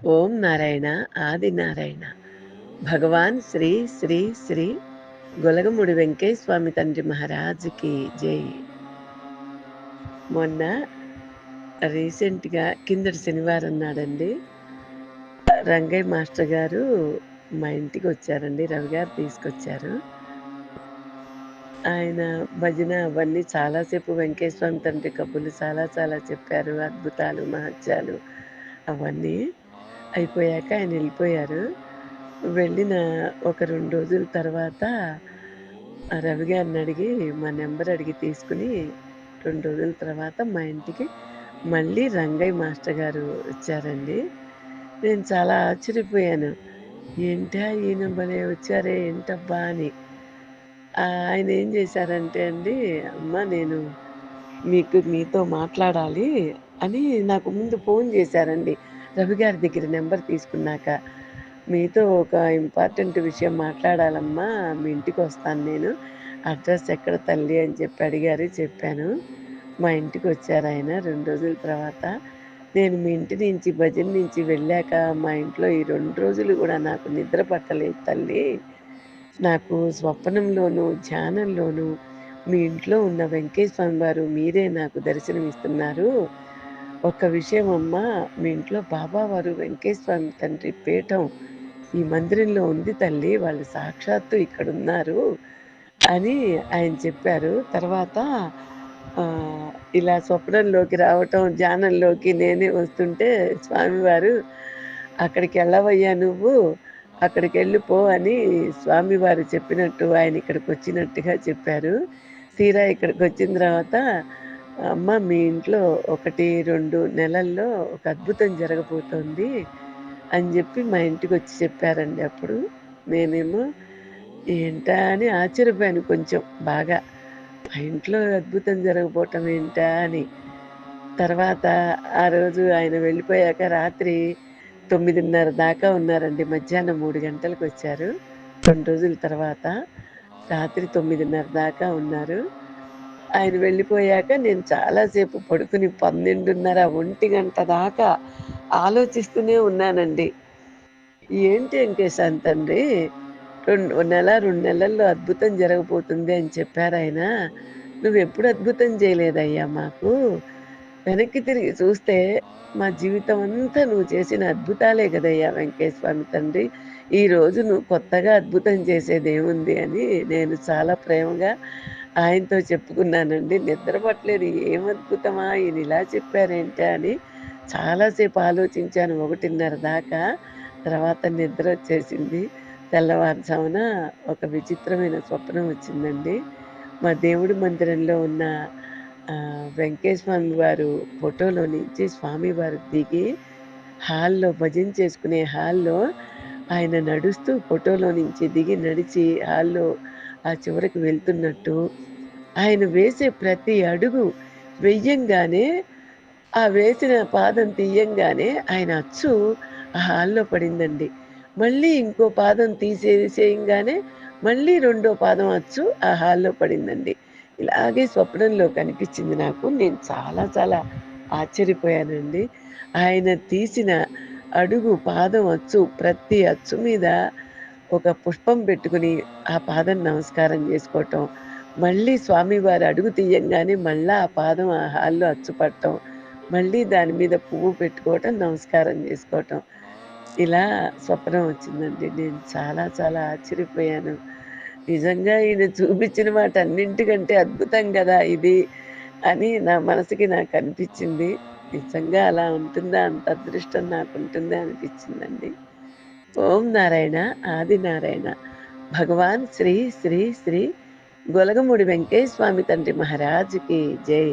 ఓం నారాయణ ఆది నారాయణ. భగవాన్ శ్రీ శ్రీ శ్రీ గొలగముడి వెంకయ్య స్వామి తండ్రి మహారాజుకి జై. మొన్న రీసెంట్గా కిందటి శనివారం నాడండి రంగయ్య మాస్టర్ గారు మా ఇంటికి వచ్చారండి రవి గారు తీసుకొచ్చారు. ఆయన భజన అవన్నీ చాలాసేపు వెంకటేశ్వరం తండ్రి కబుర్లు చాలా చాలా చెప్పారు అద్భుతాలు మహత్యాలు అవన్నీ. అయిపోయాక ఆయన వెళ్ళిపోయారు. వెళ్ళిన ఒక రెండు రోజుల తర్వాత రవి గారిని అడిగి మా నెంబర్ అడిగి తీసుకుని రెండు రోజుల తర్వాత మా ఇంటికి మళ్ళీ రంగయ్య మాస్టర్ గారు వచ్చారండి. నేను చాలా ఆశ్చర్యపోయాను. ఏంటా ఈయన భలే వచ్చారే ఏంటబ్బా అని. ఆయన ఏం చేశారంటే అండి అమ్మ నేను మీకు మీతో మాట్లాడాలి అని నాకు ముందు ఫోన్ చేశారండి. రవి గారి దగ్గర నెంబర్ తీసుకున్నాక మీతో ఒక ఇంపార్టెంట్ విషయం మాట్లాడాలమ్మా మీ ఇంటికి వస్తాను నేను. అడ్రస్ ఎక్కడ తల్లి అని చెప్పి అడిగారు చెప్పాను. మా ఇంటికి వచ్చారు ఆయన రెండు రోజుల తర్వాత. నేను మీ ఇంటి నుంచి భజన నుంచి వెళ్ళాక మా ఇంట్లో ఈ రెండు రోజులు కూడా నాకు నిద్ర పట్టలేదు తల్లి. నాకు స్వప్నంలోనూ ధ్యానంలోనూ మీ ఇంట్లో ఉన్న వెంకటేశ్వర వారు మీరే నాకు దర్శనమిస్తున్నారు. ఒక విషయం అమ్మ మీ ఇంట్లో బాబా వారు వెంకటేశ్వర తండ్రి పీఠం ఈ మందిరంలో ఉంది తల్లి వాళ్ళు సాక్షాత్తు ఇక్కడ ఉన్నారు అని ఆయన చెప్పారు. తర్వాత ఇలా స్వప్నంలోకి రావటం ధ్యానంలోకి నేనే వస్తుంటే స్వామివారు అక్కడికి వెళ్ళవయ్యా నువ్వు అక్కడికి వెళ్ళిపో అని స్వామివారు చెప్పినట్టు ఆయన ఇక్కడికి వచ్చినట్టుగా చెప్పారు. తీరా ఇక్కడికి వచ్చిన తర్వాత అమ్మ మీ ఇంట్లో ఒకటి రెండు నెలల్లో ఒక అద్భుతం జరగబోతోంది అని చెప్పి మా ఇంటికి వచ్చి చెప్పారండి అప్పుడు. నేనేమో ఏంటా అని ఆశ్చర్యపోయాను కొంచెం బాగా. మా ఇంట్లో అద్భుతం జరగబోవటం ఏంటా అని. తర్వాత ఆ రోజు ఆయన వెళ్ళిపోయాక రాత్రి తొమ్మిదిన్నర దాకా ఉన్నారండి. మధ్యాహ్నం మూడు గంటలకు వచ్చారు. రెండు రోజుల తర్వాత రాత్రి తొమ్మిదిన్నర దాకా ఉన్నారు. ఆయన వెళ్ళిపోయాక నేను చాలాసేపు పడుకుని పన్నెండున్నర ఒంటి గంట దాకా ఆలోచిస్తూనే ఉన్నానండి. ఏంటి వెంకేశాన్ తండ్రి రెండు నెల రెండు నెలల్లో అద్భుతం జరగబోతుంది అని చెప్పారు ఆయన. నువ్వు ఎప్పుడు అద్భుతం చేయలేదయ్యా మాకు. వెనక్కి తిరిగి చూస్తే మా జీవితం అంతా నువ్వు చేసిన అద్భుతాలే కదయ్యా వెంకటేశ్వమి తండ్రి. ఈ రోజు నువ్వు కొత్తగా అద్భుతం చేసేది ఏముంది అని నేను చాలా ప్రేమగా ఆయనతో చెప్పుకున్నానండి నిద్ర పట్టలేదు ఏం అద్భుతమా? ఈయన ఇలా చెప్పారేంటి? అని చాలాసేపు ఆలోచించాను ఒకటిన్నర దాకా. తర్వాత నిద్ర వచ్చేసింది. తెల్లవారుజామున ఒక విచిత్రమైన స్వప్నం వచ్చిందండి. మా దేవుడి మందిరంలో ఉన్న వెంకటేశ్వమి వారు ఫోటోలో నుంచి స్వామివారు దిగి హాల్లో భజన చేసుకునే హాల్లో ఆయన నడుస్తూ ఫోటోలో నుంచి దిగి నడిచి హాల్లో ఆ చివరికి వెళ్తున్నట్టు ఆయన వేసే ప్రతి అడుగు వెయ్యంగానే ఆ వేసిన పాదం తీయంగానే ఆయన అచ్చు ఆ హాల్లో పడిందండి. మళ్ళీ ఇంకో పాదం తీసేసేయంగానే మళ్ళీ రెండో పాదం అచ్చు ఆ హాల్లో పడిందండి. ఇలాగే స్వప్నంలో కనిపించింది నాకు. నేను చాలా చాలా ఆశ్చర్యపోయానండి. ఆయన తీసిన అడుగు పాదం అచ్చు ప్రతి అచ్చు మీద ఒక పుష్పం పెట్టుకుని ఆ పాదం నమస్కారం చేసుకోవటం మళ్ళీ స్వామివారు అడుగు తీయంగానే మళ్ళీ ఆ పాదం ఆ హాల్లో అచ్చుపట్టడం మళ్ళీ దాని మీద పువ్వు పెట్టుకోవటం నమస్కారం చేసుకోవటం. ఇలా స్వప్నం వచ్చిందండి. నేను చాలా చాలా ఆశ్చర్యపోయాను. నిజంగా ఈయన చూపించిన మాట అన్నింటికంటే అద్భుతం కదా ఇది అని నా మనసుకి నాకు అనిపించింది. నిజంగా అలా ఉంటుందా? అంత అదృష్టం నాకు ఉంటుందా? అనిపించిందండి. ఓం నారాయణ ఆది నారాయణ. భగవాన్ శ్రీ శ్రీ శ్రీ గొలగముడి వెంకటేశ్వామి తండ్రి మహారాజుకి జై.